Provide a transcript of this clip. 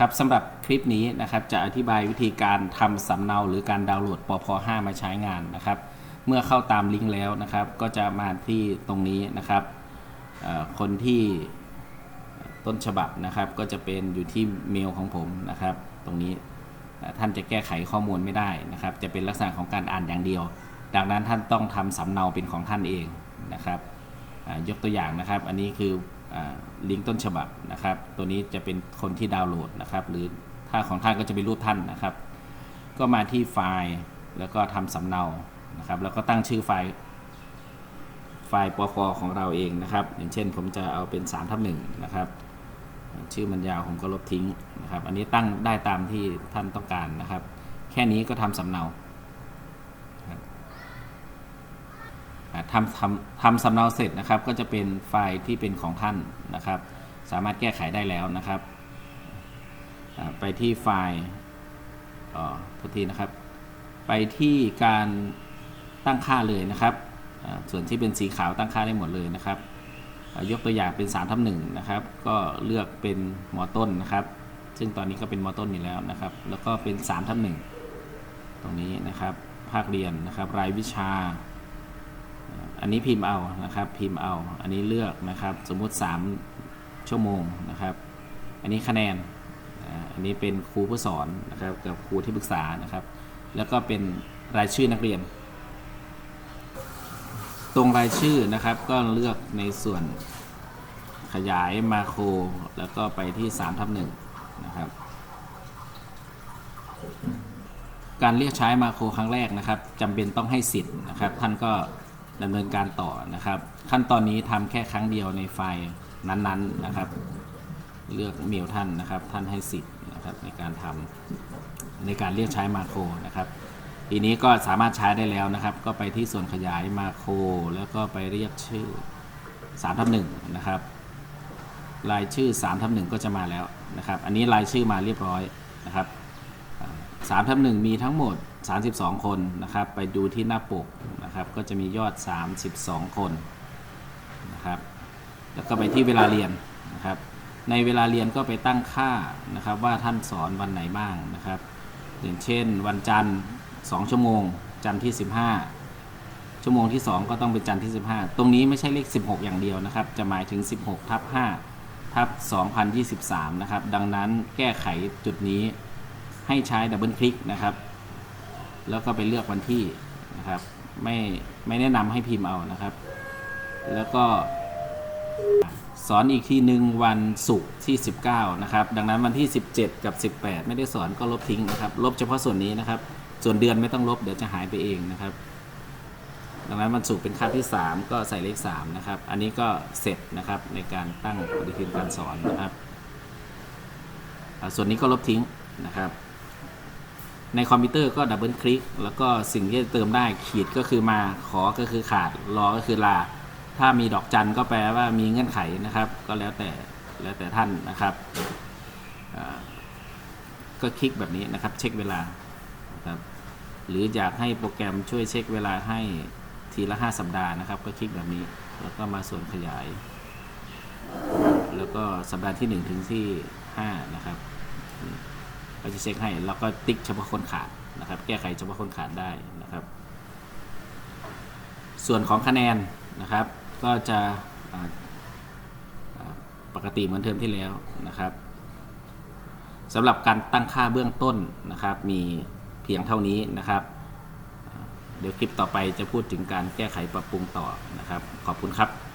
ครับสำหรับคลิปนี้นะครับจะอธิบายวิธีการทำสำเนาหรือการดาวน์โหลดปพ5มาใช้งานนะครับ เมื่อเข้าตามลิงก์แล้วนะครับ ก็จะมาที่ตรงนี้นะครับคนที่ต้นฉบับนะครับก็จะเป็นอยู่ที่เมลของผมนะครับ ตรงนี้ท่านจะแก้ไขข้อมูลไม่ได้นะครับ จะเป็นลักษณะของการอ่านอย่างเดียว ดังนั้นท่านต้องทำสำเนาเป็นของท่านเองนะครับยกตัวอย่างนะครับ อันนี้คือ ลิงก์ต้นฉบับนะครับ ตัวนี้จะเป็นคนที่ดาวน์โหลดนะครับ หรือถ้าของท่านก็จะเป็นรูปท่านนะครับ ก็มาที่ไฟล์แล้วก็ทำสำเนานะครับ แล้วก็ตั้งชื่อไฟล์ไฟล์ปกของเราเองนะครับ อย่างเช่นผมจะเอาเป็น3ทับหนึ่งนะครับ ชื่อมันยาวผมก็ลบทิ้งนะครับ อันนี้ตั้งได้ตามที่ท่านต้องการนะครับ แค่นี้ก็ทำสำเนาครับอ่า ทำทำทำสำเนาเสร็จนะครับ ก็จะเป็นไฟล์ที่เป็นของท่านนะครับ สามารถแก้ไขได้แล้วนะครับ ไปที่ไฟล์อ๋อโทษทีนะครับ ไปที่การตั้งค่าเลยนะครับ ส่วนที่เป็นสีขาวตั้งค่าได้หมดเลยนะครับ ยกตัวอย่างเป็น3ทับหนึ่งนะครับ ก็เลือกเป็นมอต้นนะครับ ซึ่งตอนนี้ก็เป็นมอต้นอยู่แล้วนะครับ แล้วก็เป็น3ทับหนึ่งตรงนี้นะครับ ภาคเรียนนะครับ รายวิชา อันนี้พิมพ์เอานะครับ พิมพ์เอา อันนี้เลือกนะครับ สมมุติ 3 ชั่วโมงนะครับ อันนี้คะแนน อันนี้เป็นครูผู้สอนนะครับ กับครูที่ปรึกษานะครับ แล้วก็เป็นรายชื่อนักเรียน ตรงรายชื่อนะครับ ก็เลือกในส่วนขยายมาโคร แล้วก็ไปที่3ทับหนึ่งนะครับ การเรียกใช้มาโครครั้งแรกนะครับจำเป็นต้องให้สิทธิ์นะครับ ท่านก็ ดำเนินการต่อนะครับ ขั้นตอนนี้ทำแค่ครั้งเดียวในไฟล์นั้นๆนะครับ เลือกเมลท่านนะครับ ท่านให้สิทธิ์นะครับในการทำในการเรียกใช้มาโครนะครับทีนี้ก็สามารถใช้ได้แล้วนะครับ ก็ไปที่ส่วนขยายมาโคร แล้วก็ไปเรียกชื่อ3ทับหนึ่งนะครับ รายชื่อ3ทับหนึ่งก็จะมาแล้วนะครับ อันนี้รายชื่อมาเรียบร้อยนะครับสามทับหนึ่งมีทั้งหมด 32 คนนะครับ ไปดูที่หน้าปก นะครับก็จะมียอด 32 คนนะครับแล้วก็ไปที่เวลาเรียนนะครับในเวลาเรียนก็ไปตั้งค่านะครับว่าท่านสอนวันไหนบ้างนะครับ อย่างเช่น วันจันทร์ 2 ชั่วโมง จันทร์ที่ 15 ชั่วโมงที่ 2 ก็ต้องเป็นจันทร์ที่ 15 ตรงนี้ไม่ใช่เลข 16 อย่างเดียวนะครับ จะหมายถึง 16ทับ5ทับ2023 นะครับ ดังนั้นแก้ไขจุดนี้ให้ใช้ดับเบิลคลิกนะครับ แล้วก็ไปเลือกวันที่นะครับ ไม่ไม่แนะนำให้พิมพ์เอานะครับ แล้วก็สอนอีกทีหนึ่งวันศุกร์ที่ 19 นะครับ ดังนั้นวันที่ 17 กับ 18 ไม่ได้สอนก็ลบทิ้งนะครับ ลบเฉพาะส่วนนี้นะครับ ส่วนเดือนไม่ต้องลบเดี๋ยวจะหายไปเองนะครับ ดังนั้นวันศุกร์เป็นคาบที่ 3 ก็ใส่เลข 3 นะครับ อันนี้ก็เสร็จนะครับในการตั้งปฏิทินการสอนนะครับ ส่วนนี้ก็ลบทิ้งนะครับ ในคอมพิวเตอร์ก็ดับเบิลคลิกแล้วก็สิ่งที่จะเติมได้ขีดก็คือมาขอก็คือขาดรอก็คือลา ถ้ามีดอกจันก็แปลว่ามีเงื่อนไขนะครับ ก็แล้วแต่แล้วแต่ท่านนะครับ ก็คลิกแบบนี้นะครับ เช็คเวลาครับหรืออยากให้โปรแกรมช่วยเช็คเวลาให้ทีละ 5 สัปดาห์นะครับ ก็คลิกแบบนี้แล้วก็มาส่วนขยาย แล้วก็สัปดาห์ที่ 1 ถึงที่ 5 นะครับ เขาจะเช็คให้แล้วก็ติ๊กเฉพาะคนขาดนะครับ แก้ไขเฉพาะคนขาดได้นะครับ ส่วนของคะแนนนะครับ ก็จะปกติเหมือนเทอมที่แล้วนะครับสำหรับการตั้งค่าเบื้องต้นนะครับ มีเพียงเท่านี้นะครับ เดี๋ยวคลิปต่อไปจะพูดถึงการแก้ไขปรับปรุงต่อนะครับ ขอบคุณครับ